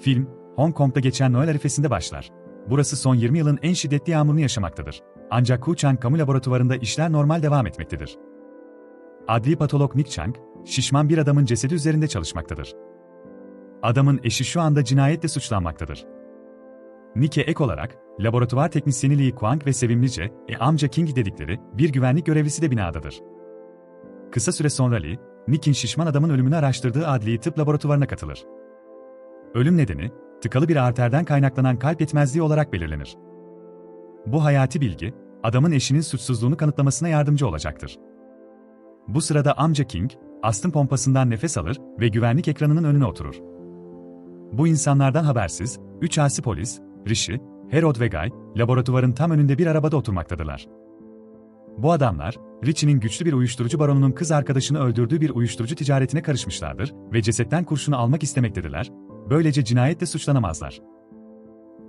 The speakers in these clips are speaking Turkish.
Film, Hong Kong'da geçen Noel arifesinde başlar. Burası son 20 yılın en şiddetli yağmurunu yaşamaktadır. Ancak Ku Chang Kamu Laboratuvarı'nda işler normal devam etmektedir. Adli patolog Nick Chang, şişman bir adamın cesedi üzerinde çalışmaktadır. Adamın eşi şu anda cinayetle suçlanmaktadır. Nick'e ek olarak, laboratuvar teknisyeni Lee Kwang ve sevimlice, e amca King dedikleri bir güvenlik görevlisi de binadadır. Kısa süre sonra Lee, Nick'in şişman adamın ölümünü araştırdığı adli tıp laboratuvarına katılır. Ölüm nedeni, tıkalı bir arterden kaynaklanan kalp yetmezliği olarak belirlenir. Bu hayati bilgi, adamın eşinin suçsuzluğunu kanıtlamasına yardımcı olacaktır. Bu sırada amca King, astım pompasından nefes alır ve güvenlik ekranının önüne oturur. Bu insanlardan habersiz, üç asi polis, Rishi, Herod ve Guy, laboratuvarın tam önünde bir arabada oturmaktadırlar. Bu adamlar, Richie'nin güçlü bir uyuşturucu baronunun kız arkadaşını öldürdüğü bir uyuşturucu ticaretine karışmışlardır ve cesetten kurşunu almak istemektedirler, böylece cinayetle suçlanamazlar.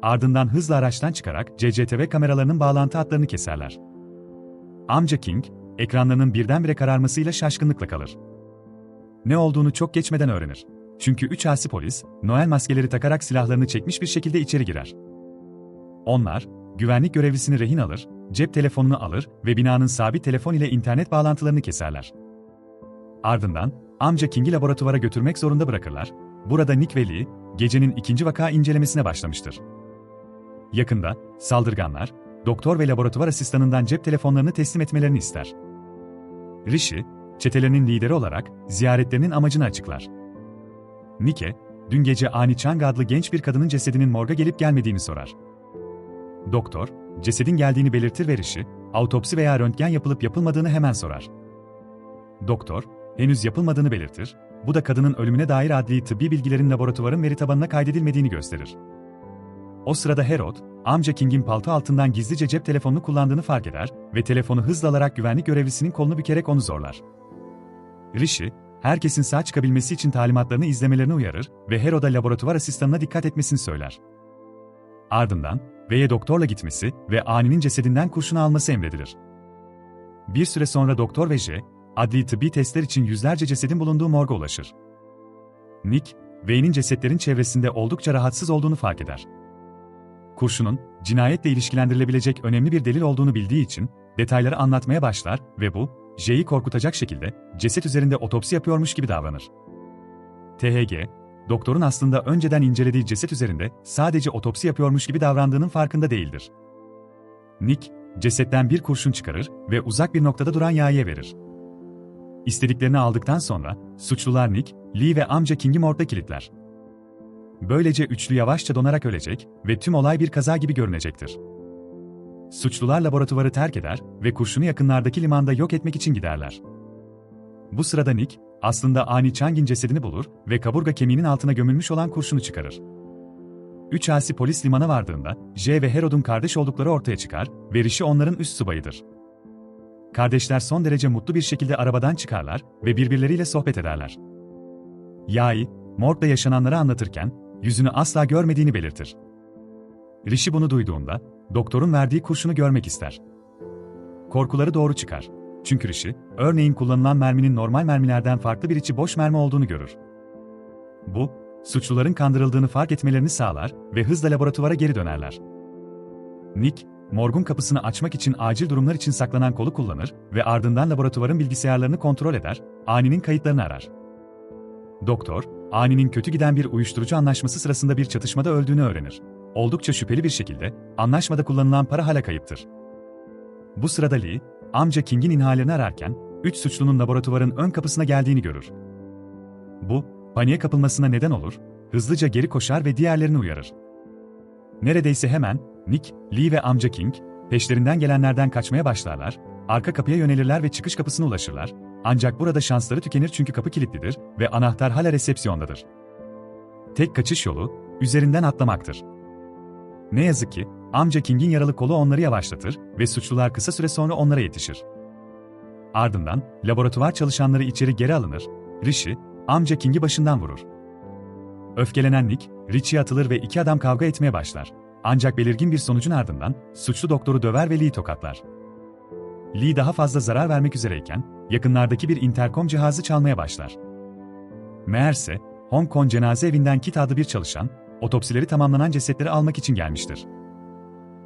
Ardından hızla araçtan çıkarak CCTV kameralarının bağlantı hatlarını keserler. Amca King, ekranlarının birdenbire kararmasıyla şaşkınlıkla kalır. Ne olduğunu çok geçmeden öğrenir. Çünkü üç asi polis, Noel maskeleri takarak silahlarını çekmiş bir şekilde içeri girer. Onlar, güvenlik görevlisini rehin alır, cep telefonunu alır ve binanın sabit telefon ile internet bağlantılarını keserler. Ardından, amca King'i laboratuvara götürmek zorunda bırakırlar. Burada Nick ve Lee, gecenin ikinci vaka incelemesine başlamıştır. Yakında, saldırganlar, doktor ve laboratuvar asistanından cep telefonlarını teslim etmelerini ister. Rishi, çetelerinin lideri olarak ziyaretlerinin amacını açıklar. Nick'e, dün gece Ani Chang adlı genç bir kadının cesedinin morga gelip gelmediğini sorar. Doktor, cesedin geldiğini belirtir ve Rishi, autopsi veya röntgen yapılıp yapılmadığını hemen sorar. Doktor, henüz yapılmadığını belirtir, bu da kadının ölümüne dair adli tıbbi bilgilerin laboratuvarın veri tabanına kaydedilmediğini gösterir. O sırada Herod, amca King'in palto altından gizlice cep telefonunu kullandığını fark eder ve telefonu hızla alarak güvenlik görevlisinin kolunu bükerek onu zorlar. Rishi, herkesin sağ çıkabilmesi için talimatlarını izlemelerini uyarır ve Herod'a laboratuvar asistanına dikkat etmesini söyler. Ardından, V'ye doktorla gitmesi ve Ani'nin cesedinden kurşun alması emredilir. Bir süre sonra doktor ve J, adli tıbbi testler için yüzlerce cesedin bulunduğu morga ulaşır. Nick, V'nin cesetlerin çevresinde oldukça rahatsız olduğunu fark eder. Kurşunun, cinayetle ilişkilendirilebilecek önemli bir delil olduğunu bildiği için, detayları anlatmaya başlar ve bu, J'yi korkutacak şekilde, ceset üzerinde otopsi yapıyormuş gibi davranır. THG, doktorun aslında önceden incelediği ceset üzerinde sadece otopsi yapıyormuş gibi davrandığının farkında değildir. Nick, cesetten bir kurşun çıkarır ve uzak bir noktada duran Ya'ya verir. İstediklerini aldıktan sonra, suçlular Nick, Lee ve amca King'i morgda kilitler. Böylece üçlü yavaşça donarak ölecek ve tüm olay bir kaza gibi görünecektir. Suçlular laboratuvarı terk eder ve kurşunu yakınlardaki limanda yok etmek için giderler. Bu sırada Nick, aslında Ani Chang'in cesedini bulur ve kaburga kemiğinin altına gömülmüş olan kurşunu çıkarır. Üç asi polis limana vardığında, J ve Herod'un kardeş oldukları ortaya çıkar ve Rishi onların üst subayıdır. Kardeşler son derece mutlu bir şekilde arabadan çıkarlar ve birbirleriyle sohbet ederler. Yai, morgda yaşananları anlatırken, yüzünü asla görmediğini belirtir. Rishi bunu duyduğunda, doktorun verdiği kurşunu görmek ister. Korkuları doğru çıkar. Çünkü Rishi, örneğin kullanılan merminin normal mermilerden farklı bir içi boş mermi olduğunu görür. Bu, suçluların kandırıldığını fark etmelerini sağlar ve hızla laboratuvara geri dönerler. Nick, morgun kapısını açmak için acil durumlar için saklanan kolu kullanır ve ardından laboratuvarın bilgisayarlarını kontrol eder, Ani'nin kayıtlarını arar. Doktor, Ani'nin kötü giden bir uyuşturucu anlaşması sırasında bir çatışmada öldüğünü öğrenir. Oldukça şüpheli bir şekilde, anlaşmada kullanılan para hala kayıptır. Bu sırada Lee, amca King'in inhalelerini ararken, üç suçlunun laboratuvarın ön kapısına geldiğini görür. Bu, paniğe kapılmasına neden olur, hızlıca geri koşar ve diğerlerini uyarır. Neredeyse hemen, Nick, Lee ve amca King, peşlerinden gelenlerden kaçmaya başlarlar, arka kapıya yönelirler ve çıkış kapısına ulaşırlar, ancak burada şansları tükenir çünkü kapı kilitlidir ve anahtar hala resepsiyondadır. Tek kaçış yolu, üzerinden atlamaktır. Ne yazık ki, amca King'in yaralı kolu onları yavaşlatır ve suçlular kısa süre sonra onlara yetişir. Ardından, laboratuvar çalışanları içeri geri alınır, Rishi, amca King'i başından vurur. Öfkelenen Nick, Richie'ye atılır ve iki adam kavga etmeye başlar. Ancak belirgin bir sonucun ardından, suçlu doktoru döver ve Lee'yi tokatlar. Lee daha fazla zarar vermek üzereyken, yakınlardaki bir interkom cihazı çalmaya başlar. Meğerse, Hong Kong cenaze evinden Kit adlı bir çalışan, otopsileri tamamlanan cesetleri almak için gelmiştir.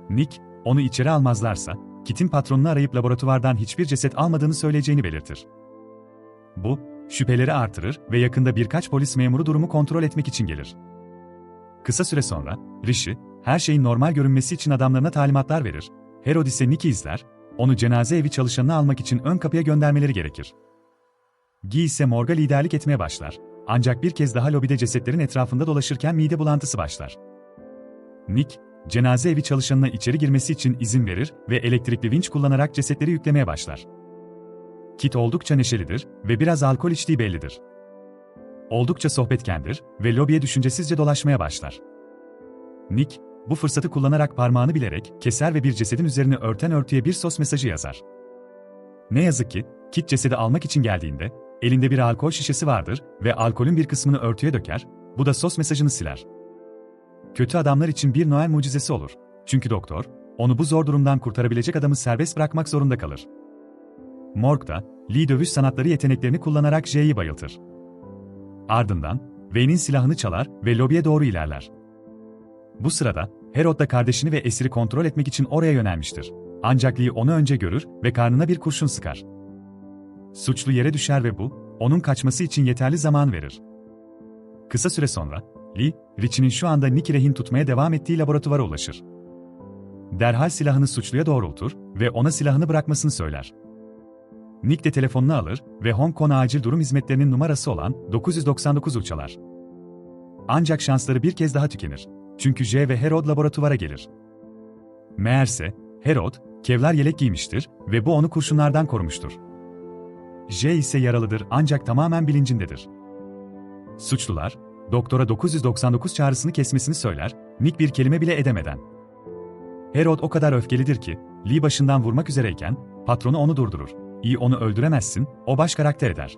Nick, onu içeri almazlarsa, Kit'in patronunu arayıp laboratuvardan hiçbir ceset almadığını söyleyeceğini belirtir. Bu, şüpheleri artırır ve yakında birkaç polis memuru durumu kontrol etmek için gelir. Kısa süre sonra, Rishi, her şeyin normal görünmesi için adamlarına talimatlar verir. Herod ise Nick'i izler, onu cenaze evi çalışanını almak için ön kapıya göndermeleri gerekir. Guy ise morga liderlik etmeye başlar. Ancak bir kez daha lobide cesetlerin etrafında dolaşırken mide bulantısı başlar. Nick, cenaze evi çalışanına içeri girmesi için izin verir ve elektrikli vinç kullanarak cesetleri yüklemeye başlar. Kit oldukça neşelidir ve biraz alkol içtiği bellidir. Oldukça sohbetkendir ve lobiye düşüncesizce dolaşmaya başlar. Nick, bu fırsatı kullanarak parmağını bilerek keser ve bir cesedin üzerine örten örtüye bir sos mesajı yazar. Ne yazık ki, Kit cesedi almak için geldiğinde, elinde bir alkol şişesi vardır ve alkolün bir kısmını örtüye döker, bu da sos mesajını siler. Kötü adamlar için bir Noel mucizesi olur. Çünkü doktor, onu bu zor durumdan kurtarabilecek adamı serbest bırakmak zorunda kalır. Morg'da, Lee dövüş sanatları yeteneklerini kullanarak J'yi bayıltır. Ardından, Wayne'in silahını çalar ve lobiye doğru ilerler. Bu sırada, Herod da kardeşini ve esiri kontrol etmek için oraya yönelmiştir. Ancak Lee onu önce görür ve karnına bir kurşun sıkar. Suçlu yere düşer ve bu, onun kaçması için yeterli zaman verir. Kısa süre sonra, Lee, Richie'nin şu anda Nick'i rehin tutmaya devam ettiği laboratuvara ulaşır. Derhal silahını suçluya doğrultur ve ona silahını bırakmasını söyler. Nick de telefonunu alır ve Hong Kong acil durum hizmetlerinin numarası olan 999 çalar. Ancak şansları bir kez daha tükenir. Çünkü J ve Herod laboratuvara gelir. Meğerse, Herod, kevlar yelek giymiştir ve bu onu kurşunlardan korumuştur. J ise yaralıdır ancak tamamen bilincindedir. Suçlular, doktora 999 çağrısını kesmesini söyler, Nick bir kelime bile edemeden. Herod o kadar öfkelidir ki, Lee başından vurmak üzereyken, patronu onu durdurur. İyi onu öldüremezsin, o baş karakter eder.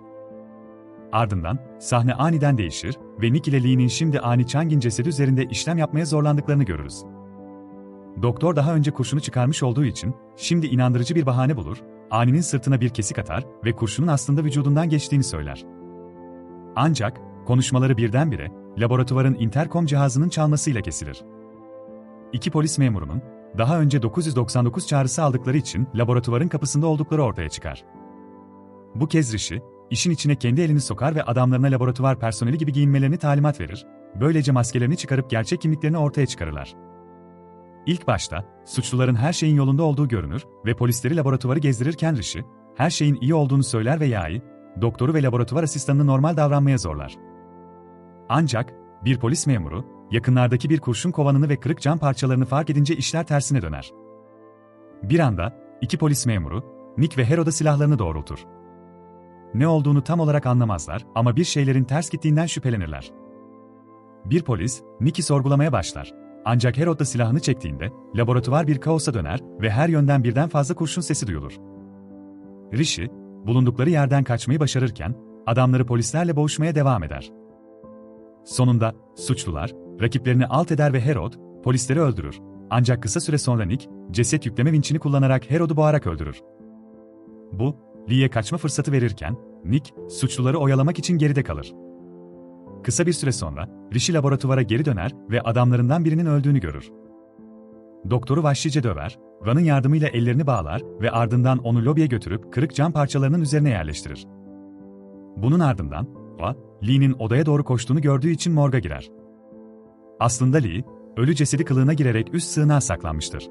Ardından, sahne aniden değişir ve Nick ile Lee'nin şimdi Ani Chang'in cesedi üzerinde işlem yapmaya zorlandıklarını görürüz. Doktor daha önce kurşunu çıkarmış olduğu için, şimdi inandırıcı bir bahane bulur, Ani'nin sırtına bir kesik atar ve kurşunun aslında vücudundan geçtiğini söyler. Ancak, konuşmaları birdenbire, laboratuvarın interkom cihazının çalmasıyla kesilir. İki polis memurunun, daha önce 999 çağrısı aldıkları için laboratuvarın kapısında oldukları ortaya çıkar. Bu kez Rishi, işin içine kendi elini sokar ve adamlarına laboratuvar personeli gibi giyinmelerini talimat verir, böylece maskelerini çıkarıp gerçek kimliklerini ortaya çıkarırlar. İlk başta, suçluların her şeyin yolunda olduğu görünür ve polisleri laboratuvarı gezdirirken Rishi, her şeyin iyi olduğunu söyler ve Yai, doktoru ve laboratuvar asistanını normal davranmaya zorlar. Ancak, bir polis memuru, yakınlardaki bir kurşun kovanını ve kırık cam parçalarını fark edince işler tersine döner. Bir anda, iki polis memuru, Nick ve Herod'a silahlarını doğrultur. Ne olduğunu tam olarak anlamazlar ama bir şeylerin ters gittiğinden şüphelenirler. Bir polis, Nick'i sorgulamaya başlar. Ancak Herod da silahını çektiğinde, laboratuvar bir kaosa döner ve her yönden birden fazla kurşun sesi duyulur. Rishi, bulundukları yerden kaçmayı başarırken, adamları polislerle boğuşmaya devam eder. Sonunda, suçlular, rakiplerini alt eder ve Herod, polisleri öldürür. Ancak kısa süre sonra Nick, ceset yükleme vinçini kullanarak Herod'u boğarak öldürür. Bu, Lee'ye kaçma fırsatı verirken, Nick, suçluları oyalamak için geride kalır. Kısa bir süre sonra, Rishi laboratuvara geri döner ve adamlarından birinin öldüğünü görür. Doktoru vahşice döver, Van'ın yardımıyla ellerini bağlar ve ardından onu lobiye götürüp kırık cam parçalarının üzerine yerleştirir. Bunun ardından, Va, Lee'nin odaya doğru koştuğunu gördüğü için morga girer. Aslında Lee, ölü cesedi kılığına girerek üst sığınağa saklanmıştır.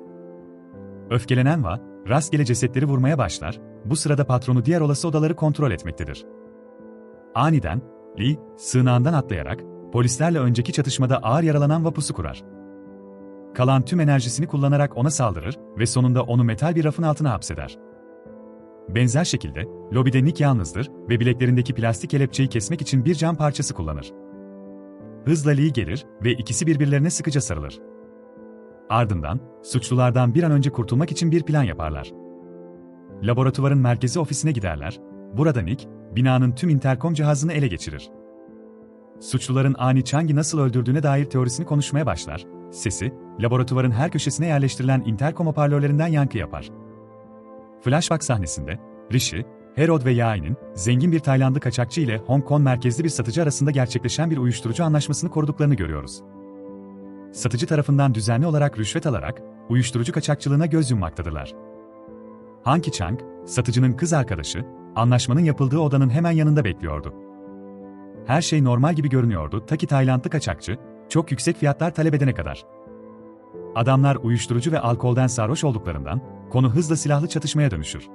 Öfkelenen Va, rastgele cesetleri vurmaya başlar, bu sırada patronu diğer olası odaları kontrol etmektedir. Aniden, Lee, sığınağından atlayarak, polislerle önceki çatışmada ağır yaralanan Vapus'u kurar. Kalan tüm enerjisini kullanarak ona saldırır ve sonunda onu metal bir rafın altına hapseder. Benzer şekilde, lobide Nick yalnızdır ve bileklerindeki plastik kelepçeyi kesmek için bir cam parçası kullanır. Hızla Lee gelir ve ikisi birbirlerine sıkıca sarılır. Ardından, suçlulardan bir an önce kurtulmak için bir plan yaparlar. Laboratuvarın merkezi ofisine giderler, burada Nick, binanın tüm interkom cihazını ele geçirir. Suçluların Ani Chang'i nasıl öldürdüğüne dair teorisini konuşmaya başlar, sesi, laboratuvarın her köşesine yerleştirilen interkom hoparlörlerinden yankı yapar. Flashback sahnesinde, Rishi, Herod ve Yai'nin zengin bir Taylandlı kaçakçı ile Hong Kong merkezli bir satıcı arasında gerçekleşen bir uyuşturucu anlaşmasını koruduklarını görüyoruz. satıcı tarafından düzenli olarak rüşvet alarak uyuşturucu kaçakçılığına göz yummaktadırlar. Hanki Chang, satıcının kız arkadaşı, anlaşmanın yapıldığı odanın hemen yanında bekliyordu. Her şey normal gibi görünüyordu ta ki Taylandlı kaçakçı, çok yüksek fiyatlar talep edene kadar. Adamlar uyuşturucu ve alkolden sarhoş olduklarından, konu hızla silahlı çatışmaya dönüşür.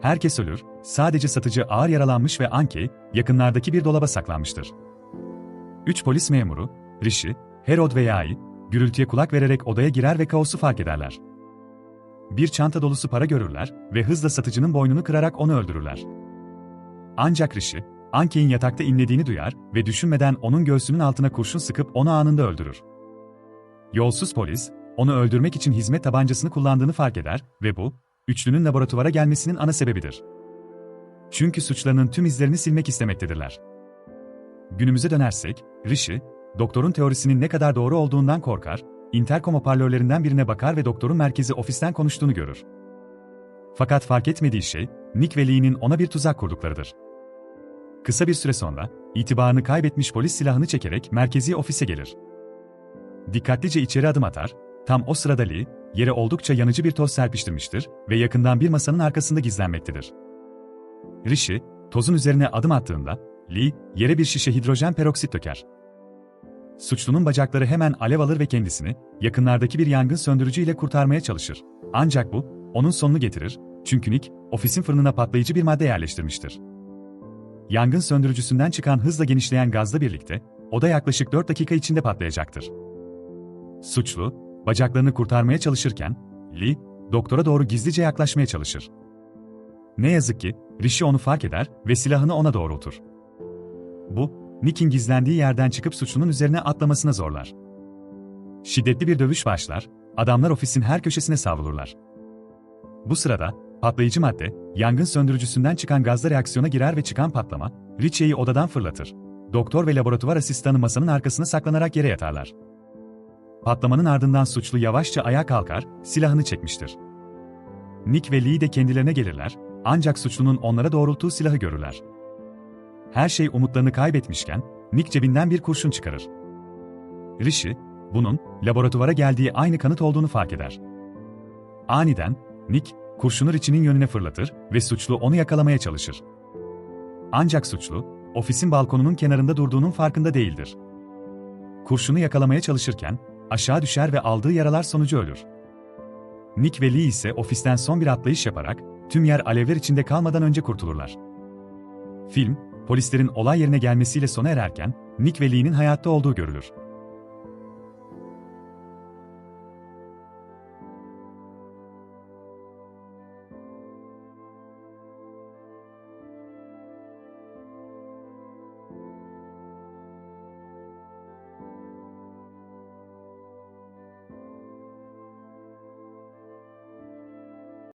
Herkes ölür, sadece satıcı ağır yaralanmış ve Anke, yakınlardaki bir dolaba saklanmıştır. Üç polis memuru, Rishi, Herod ve Yai, gürültüye kulak vererek odaya girer ve kaosu fark ederler. Bir çanta dolusu para görürler ve hızla satıcının boynunu kırarak onu öldürürler. Ancak Rishi, Anke'in yatakta inlediğini duyar ve düşünmeden onun göğsünün altına kurşun sıkıp onu anında öldürür. Yolsuz polis, onu öldürmek için hizmet tabancasını kullandığını fark eder ve bu, üçlünün laboratuvara gelmesinin ana sebebidir. Çünkü suçlarının tüm izlerini silmek istemektedirler. Günümüze dönersek, Rishi, doktorun teorisinin ne kadar doğru olduğundan korkar, interkom hoparlörlerinden birine bakar ve doktorun merkezi ofisten konuştuğunu görür. Fakat fark etmediği şey, Nick ve Lee'nin ona bir tuzak kurduklarıdır. Kısa bir süre sonra, itibarını kaybetmiş polis silahını çekerek merkezi ofise gelir. Dikkatlice içeri adım atar, tam o sırada Lee, yere oldukça yanıcı bir toz serpiştirmiştir ve yakından bir masanın arkasında gizlenmektedir. Rishi, tozun üzerine adım attığında, Lee, yere bir şişe hidrojen peroksit döker. Suçlunun bacakları hemen alev alır ve kendisini, yakınlardaki bir yangın söndürücü ile kurtarmaya çalışır. Ancak bu, onun sonunu getirir, çünkü Nick, ofisin fırınına patlayıcı bir madde yerleştirmiştir. Yangın söndürücüsünden çıkan hızla genişleyen gazla birlikte, oda yaklaşık 4 dakika içinde patlayacaktır. Suçlu, bacaklarını kurtarmaya çalışırken, Lee, doktora doğru gizlice yaklaşmaya çalışır. Ne yazık ki, Rishi onu fark eder ve silahını ona doğrultur. Bu, Nick'in gizlendiği yerden çıkıp suçlunun üzerine atlamasına zorlar. Şiddetli bir dövüş başlar, adamlar ofisin her köşesine savrulurlar. Bu sırada, patlayıcı madde, yangın söndürücüsünden çıkan gazla reaksiyona girer ve çıkan patlama, Richie'yi odadan fırlatır. Doktor ve laboratuvar asistanı masanın arkasına saklanarak yere yatarlar. Patlamanın ardından suçlu yavaşça ayağa kalkar, silahını çekmiştir. Nick ve Lee de kendilerine gelirler, ancak suçlunun onlara doğrulttuğu silahı görürler. Her şey umutlarını kaybetmişken, Nick cebinden bir kurşun çıkarır. Rishi, bunun, laboratuvara geldiği aynı kanıt olduğunu fark eder. Aniden, Nick, kurşunu Richie'nin yönüne fırlatır ve suçlu onu yakalamaya çalışır. Ancak suçlu, ofisin balkonunun kenarında durduğunun farkında değildir. Kurşunu yakalamaya çalışırken, aşağı düşer ve aldığı yaralar sonucu ölür. Nick ve Lee ise ofisten son bir atlayış yaparak, tüm yer alevler içinde kalmadan önce kurtulurlar. Film, polislerin olay yerine gelmesiyle sona ererken, Nick ve Lee'nin hayatta olduğu görülür.